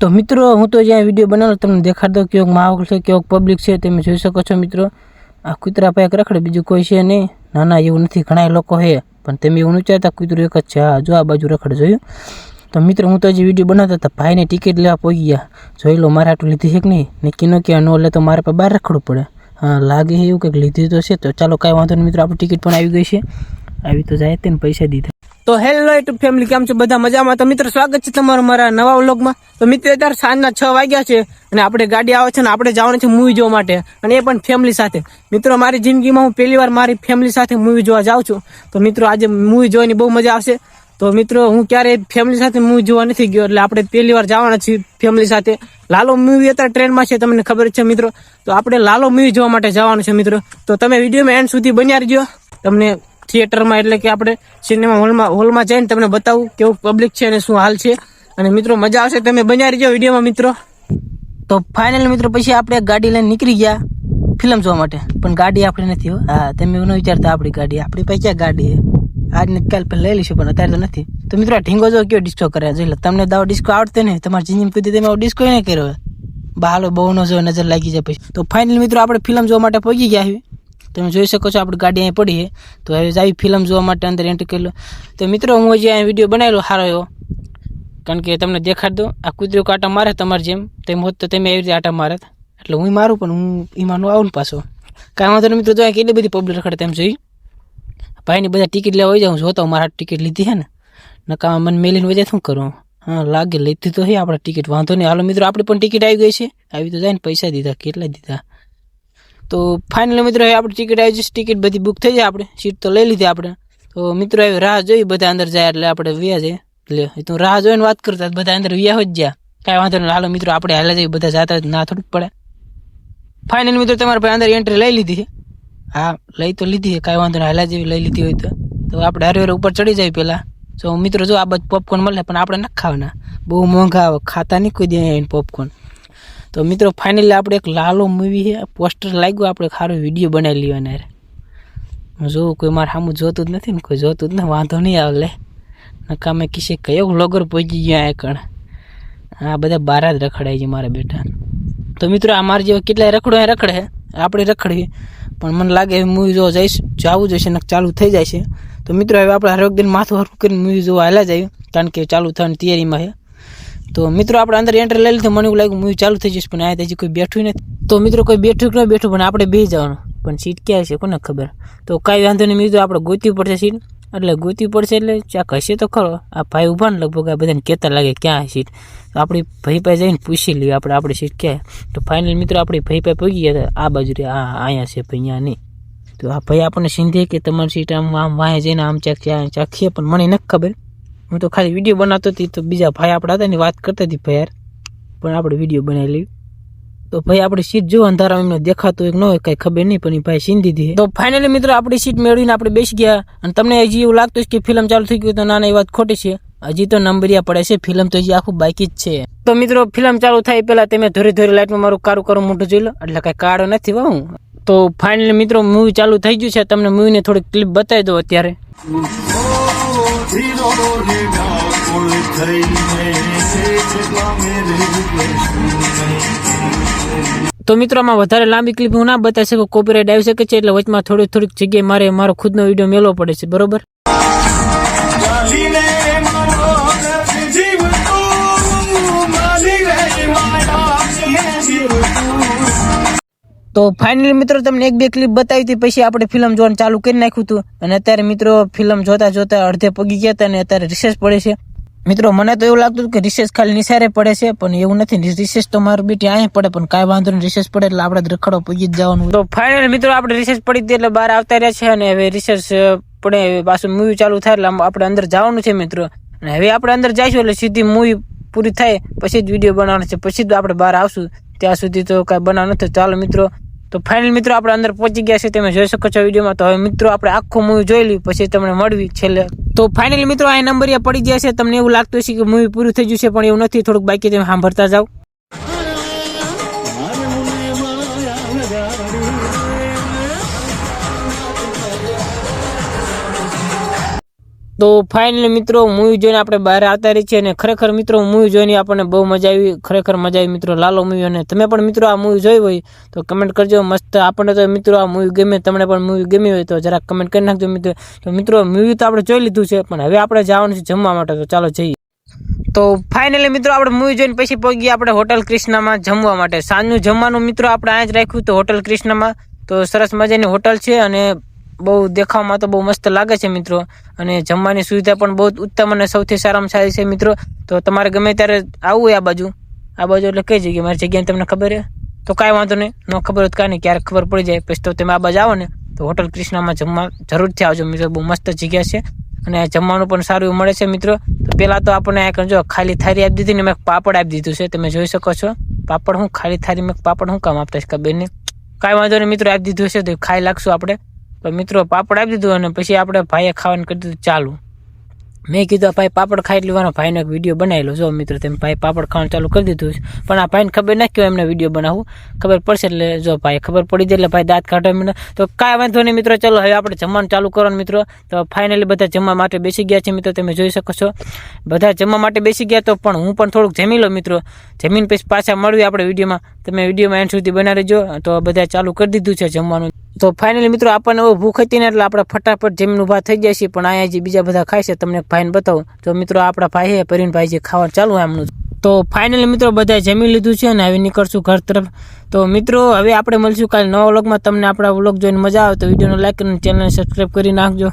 તો મિત્રો, હું તો જ્યાં વીડિયો બનાવું તમને દેખાડ દઉં કેવોક માહોલ છે, કેવોક પબ્લિક છે, તમે જોઈ શકો છો મિત્રો. આ કૂતરા પાક રખડે, બીજું કોઈ છે નહીં. ના ના એવું નથી, ઘણા લોકો છે, પણ તમે એવું વિચારતા, કૂતરું એક જ છે. હા, જો આ બાજુ રખડે, જોયું? તો મિત્રો, હું તો હજી વીડિયો બનાવતા હતા, ભાઈને ટિકિટ લેવા પહોંચી ગયા. જોઈ લો, મારે આટલું લીધી છે કે નહીં? ને ન કે ન લે તો મારે પણ બહાર રખડવું પડે. હા, લાગે એવું કંઈક લીધી તો છે, તો ચાલો કાંઈ વાંધો નહીં મિત્રો, આપણી ટિકિટ પણ આવી ગઈ છે. આવી તો જાય તેને પૈસા દીધા. તો હેલો યુટ્યુબ ફેમિલી કેમ છો? બધા મજામાં? તો મિત્રો, સ્વાગત છે તમારું મારા નવા વ્લોગમાં. તો મિત્રો, અત્યારે સાંજના છ વાગ્યા છે અને આપણે ગાડી આવે છે ને આપણે જવાનું છે મૂવી જોવા માટે. અને એ પણ ફેમિલી સાથે. મિત્રો, મારી જિંદગીમાં હું પહેલી વાર મારી ફેમિલી સાથે મૂવી જોવા જાઉં છું. તો મિત્રો, આજે મૂવી જોવાની બહુ મજા આવશે. તો મિત્રો, હું ક્યારેય ફેમિલી સાથે મૂવી જોવા નથી ગયો, એટલે આપણે પહેલી વાર જવાના છીએ ફેમિલી સાથે. લાલો મૂવી અત્યારે ટ્રેનમાં છે, તમને ખબર છે મિત્રો. તો આપણે લાલો મૂવી જોવા માટે જવાનું છે મિત્રો. તો તમે વિડીયોમાં એન્ડ સુધી બન્યા રહેજો. તમને થિયેટરમાં એટલે કે આપણે સિનેમા હોલમાં હોલમાં જઈને તમને બતાવું કેવું પબ્લિક છે અને શું હાલ છે. અને મિત્રો, મજા આવશે. તમે બન્યા રહીજો વિડીયોમાં મિત્રો. તો ફાઇનલ મિત્રો, પછી આપણે ગાડી લઈને નીકળી ગયા ફિલ્મ જોવા માટે. પણ ગાડી આપણે નથી હો. તમે એવું વિચારતા આપણી ગાડી. આપણી પાસે ક્યાં ગાડી આજ કાલ પહેલા લઈ લઈશું, પણ અત્યારે તો નથી. તો મિત્રો, આ ઢીંગો જો કયો ડિસ્કો કરે? જોઈ લે, તમને દાવો ડિસ્કો આવડતો ને તમારી જિંદગી કીધી તમે ડિસ્કો નહીં કર્યો. બહાલો બહુ નો જો નજર લાગી જાય પછી. તો ફાઇનલ મિત્રો, આપણે ફિલ્મ જોવા માટે પહોંચી ગયા છીએ. તમે જોઈ શકો છો, આપણી ગાડી અહીં પડી છે. તો હવે આવી ફિલ્મ જોવા માટે અંદર એન્ટર કરેલો તો મિત્રો, હું હજી અહીં વીડિયો બનાવેલો, સારો એવો. કારણ કે તમને દેખાડ દો આ કૂતરો કાંટા મારે તમારે જેમ. તેમ હોત તો તમે એવી રીતે આટા મારે એટલે હું મારું, પણ હું એમાં આવું ને પાછો. કાંઈ વાંધો મિત્રો તો કેટલી બધી પબ્લિક રખડે તેમ જોઈ. ભાઈની બધા ટિકિટ લેવા હોય જાઉં જોતો મારા ટિકિટ લીધી છે ને. નકામાં મને મેલીને વજે શું કરું? હા, લાગે, લીધી તો છે, આપણે ટિકિટ વાંધો નહીં. હાલો મિત્રો, આપણી પણ ટિકિટ આવી ગઈ છે. આવી તો જાય ને, પૈસા દીધા, કેટલા દીધા? તો ફાઇનલ મિત્રો આપણી ટિકિટ આવી જશે. ટિકિટ બધી બુક થઈ જાય આપણે સીટ તો લઈ લીધી આપણે તો મિત્રો હવે રાહ જોઈ બધા અંદર જાય એટલે આપણે વ્યા જાય એટલે એ તો રાહ જોઈને વાત કરતા બધા અંદર વ્યા હોય જ ગયા કાંઈ વાંધો નહીં. હાલો મિત્રો, આપણે હાલે જઈએ. બધા જાતા ના થોડું પડે. ફાઇનલ મિત્રો તમારે ભાઈ અંદર એન્ટ્રી લઈ લીધી છે. હા, લઈ તો લીધી કાંઈ વાંધો નહીં. હાલા જેવી લઈ લીધી હોય તો. તો આપણે હરે હરે ઉપર ચડી જાય પહેલાં તો મિત્રો જો આ બધું પોપકોર્ન મળે પણ આપણે નથી ખાવાના. બહુ મોંઘા આવે. ખાતા નહીં કોઈ દે પોપકોર્ન તો મિત્રો ફાઇનલી આપણે એક લાલો મૂવી છે. પોસ્ટર લાગ્યું, આપણે ખારો વીડિયો બનાવી લેવાના જોઉં, કોઈ મારે સામું જોતું જ નથી ને, કોઈ જોતું જ ને વાંધો નહીં આવે લે. નકા મેં કિસે કયો વ્લોગર પહોંચી ગયા આ આ બધા બાર જ રખડાય છે મારા બેટા તો મિત્રો, આ મારા જેવા કેટલાય રખડો એ રખડે આપણે રખડીએ. પણ મને લાગે મૂવી જોવા જઈશ, જવું જોઈશે ને ચાલુ થઈ જાય છે. તો મિત્રો, હવે આપણે હરેક દિન માથું હરખું કરીને મૂવી જોવા હાલ્યા જઈએ કારણ કે ચાલુ થવાની તૈયારીમાં છે. તો મિત્રો, આપણે અંદર એન્ટ્રી લઈ લીધું, મને એવું લાગ્યું મૂવી ચાલુ થઈ જશે, પણ આ હજી કોઈ બેઠું નથી. તો મિત્રો, કોઈ બેઠું કે ન બેઠું, પણ આપણે બે જવાનું. પણ સીટ ક્યાં છે, કોને ખબર? તો કાંઈ વાંધો નહીં મિત્રો, આપણે ગોતવી પડશે સીટ. એટલે ગોતવી પડશે એટલે ચાક હશે તો ખરો. આ ભાઈ ઊભા ને લગભગ આ બધાને કહેતા લાગે ક્યાં સીટ. તો આપણી ભાઈ પાસે જઈને પૂછી લઈએ આપણે, આપણી સીટ ક્યાં તો ફાઇનલ મિત્રો, આપણી ભાઈ પાસે પગી ગયા આ બાજુ રે આ અહીંયા છે ભાઈ, અહીંયા નહીં. તો આ ભાઈ આપણને સિંધે કે તમારી સીટ આમ આમ વાંહે જઈને આમ ચાક ચાખીએ, પણ મને નથી ખબર. હું તો ખાલી વીડિયો બનાવતો હતી તો બીજા ભાઈ આપણા હતા એની વાત કરતા હતી ભાઈ યાર પણ આપણે વીડિયો બનાવી લઈ તો ભાઈ આપણી સીટ જો અંધારા એમને દેખાતું એક ન હોય કઈ ખબર નહીં, પણ એ ભાઈ સીન દીધી તો ફાઇનલી મિત્રો આપણી સીટ મેળવીને આપણે બેસી ગયા. અને તમને હજી એવું લાગતું કે ફિલ્મ ચાલુ થઈ ગયું તો ના ના એ વાત ખોટી છે. હજી તો નંબરિયા પડે છે ફિલ્મ તો હજી આખું બાકી જ છે. તો મિત્રો ફિલ્મ ચાલુ થાય પહેલા તમે ધોરી ધોરી લાઈટમાં મારું કારું કારું મોટું જોઈ લો. એટલે કાંઈ કાળો નથી વાહ તો ફાઇનલી મિત્રો મૂવી ચાલુ થઈ ગયું છે. તમને મૂવીને થોડીક ક્લિપ બતાવી દો અત્યારે. ધીરો વ્યાકુળ થઈને તો મિત્રો, આમાં વધારે લાંબી ક્લિપ હું ના બતાવી શકું કોપીરાઇટ આવી શકે છે, એટલે વચમાં થોડી થોડીક જગ્યાએ મારે, મારો ખુદનો વીડિયો મેળવો પડે છે, બરોબર? તો ફાઇનલી મિત્રો તમને એક બે ક્લિપ બતાવી હતી, પછી આપણે ફિલ્મ જોવાનું ચાલુ કરી નાખ્યું હતું. અને અત્યારે મિત્રો ફિલ્મ જોતા જોતા અડધે પગી ગયા હતા અને અત્યારે રિસેસ પડે છે. મિત્રો, મને તો એવું લાગતું કે રિસેસ ખાલી નિસારે પડે છે, પણ એવું નથી. રિસેસ તો મારું બેટી અહીંયા પડે, પણ કાંઈ વાંધો નહીં રિસેસ પડે એટલે આપણે રખડો પગી જ જવાનું તો ફાઇનલ મિત્રો, આપણે રિસેસ પડી હતી એટલે બહાર આવતા રહ્યા છે અને હવે રિસેસ પડે, પાછું મૂવી ચાલુ થાય એટલે આપણે અંદર જવાનું છે મિત્રો. અને હવે આપણે અંદર જઈશું એટલે સીધી મૂવી પૂરી થાય, પછી જ વીડિયો બનાવવાનો છે, પછી જ આપણે બહાર આવશું. ત્યાં સુધી તો કાંઈ બનાવ નથી. ચાલો મિત્રો, તો ફાઇનલ મિત્રો આપણે અંદર પહોંચી ગયા છે તમે જોઈ શકો છો વિડીયોમાં. તો હવે મિત્રો, આપણે આખું મૂવી જોઈ લઈ પછી તમને મળવી છેલ્લે. તો ફાઇનલ મિત્રો આ નંબર પડી ગયા છે. તમને એવું લાગતું હશે કે મૂવી પૂરું થઈ ગયું છે, પણ એવું નથી. થોડુંક બાકી તમે સાંભળતા જાઓ. તો ફાઇનલી મિત્રો મૂવી જોઈને આપણે બહાર આવતા રહી છીએ અને ખરેખર મિત્રો મૂવી જોઈને આપણને બહુ મજા આવી. ખરેખર મજા આવી મિત્રો, લાલો મૂવી અને તમે પણ મિત્રો આ મૂવી જોઈ હોય તો કમેન્ટ કરજો. મસ્ત આપણને તો મિત્રો આ મૂવી ગમે, તમને પણ મૂવી ગમી હોય તો જરાક કમેન્ટ કરી નાખજો મિત્રો. તો મિત્રો મૂવી તો આપણે જોઈ લીધું છે, પણ હવે આપણે જવાનું છે જમવા માટે, તો ચાલો જઈએ. તો ફાઇનલી મિત્રો, આપણે મૂવી જોઈને પછી પહોંચી ગયા આપણે હોટલ કૃષ્ણામાં જમવા માટે. સાંજનું જમવાનું મિત્રો આપણે અહીંયા જ રાખ્યું તો હોટલ કૃષ્ણામાં. તો સરસ મજાની હોટલ છે અને બહુ દેખાવમાં તો બહુ મસ્ત લાગે છે મિત્રો. અને જમવાની સુવિધા પણ બહુ ઉત્તમ અને સૌથી સારામાં સારી છે મિત્રો. તો તમારે ગમે ત્યારે આવવું હોય આ બાજુ. આ બાજુ એટલે કઈ જગ્યાએ? મારી જગ્યાની તમને ખબર છે? તો કાંઈ વાંધો નહીં. ન ખબર હોય કાંઈ નહીં, ક્યારેક ખબર પડી જાય. પછી તો તમે આ બાજુ આવો ને, તો હોટલ કૃષ્ણામાં જમવા જરૂરથી આવજો મિત્રો. બહુ મસ્ત જગ્યા છે. અને જમવાનું પણ સારું એવું મળે છે મિત્રો. તો પહેલાં તો આપણને આ જો ખાલી થાળી આપી દીધી ને મેં પાપડ આપી દીધું છે. તમે જોઈ શકો છો. પાપડ હું, ખાલી થાળી મેં પાપડ હું કામ આપતા છે નહીં. કાંઈ વાંધો નહીં મિત્રો, આપી દીધું હશે તો ખાઈ લાગશું આપણે. મિત્રો પાપડ આપી દીધું અને પછી આપણે ભાઈએ ખાવાનું કરી દીધું ચાલુ. મેં કીધું આ ભાઈ પાપડ ખાઈ લેવાનો. ભાઈનો એક વીડિયો બનાવેલો. જો મિત્રો, તેમ ભાઈ પાપડ ખાવાનું ચાલુ કરી દીધું છે. પણ આ ભાઈને ખબર ના કેવું એમને વીડિયો બનાવવું ખબર પડશે એટલે જો ભાઈ ખબર પડી જાય એટલે ભાઈ દાંત કાઢવા મને તો કાંઈ વાંધો નહીં મિત્રો, ચાલો હવે આપણે જમવાનું ચાલુ કરો મિત્રો. તો ફાઇનલી બધા જમવા માટે બેસી ગયા છે મિત્રો, તમે જોઈ શકો છો. બધા જમવા માટે બેસી ગયા તો પણ હું પણ થોડુંક જમી લો મિત્રો. જમીન પછી પાછા મળવી આપણે વિડીયોમાં. તમે વિડીયોમાં એન્ડ સુધી બનાવી જો તો બધા ચાલુ કરી દીધું છે જમવાનું. તો ફાઇનલી મિત્રો, આપણને બહુ ભૂખ હતી ને એટલે આપણે ફટાફટ જમીન ઊભા થઈ જાય છે. પણ અહીંયા જે બીજા બધા ખાય છે, તમને ભાઈને બતાવું. તો મિત્રો આપણા ભાઈ હે પરીનભાઈ જે ખાવાનું ચાલુ એમનું તો ફાઇનલી મિત્રો બધાએ જમી લીધું છે અને હવે નીકળશું ઘર તરફ. તો મિત્રો, હવે આપણે મળશું કાલે નવા વ્લોગમાં. તમને આપણા વ્લોગ જોઈને મજા આવે તો વિડીયોનો લાઈક અને ચેનલને સબસ્ક્રાઈબ કરી નાખજો.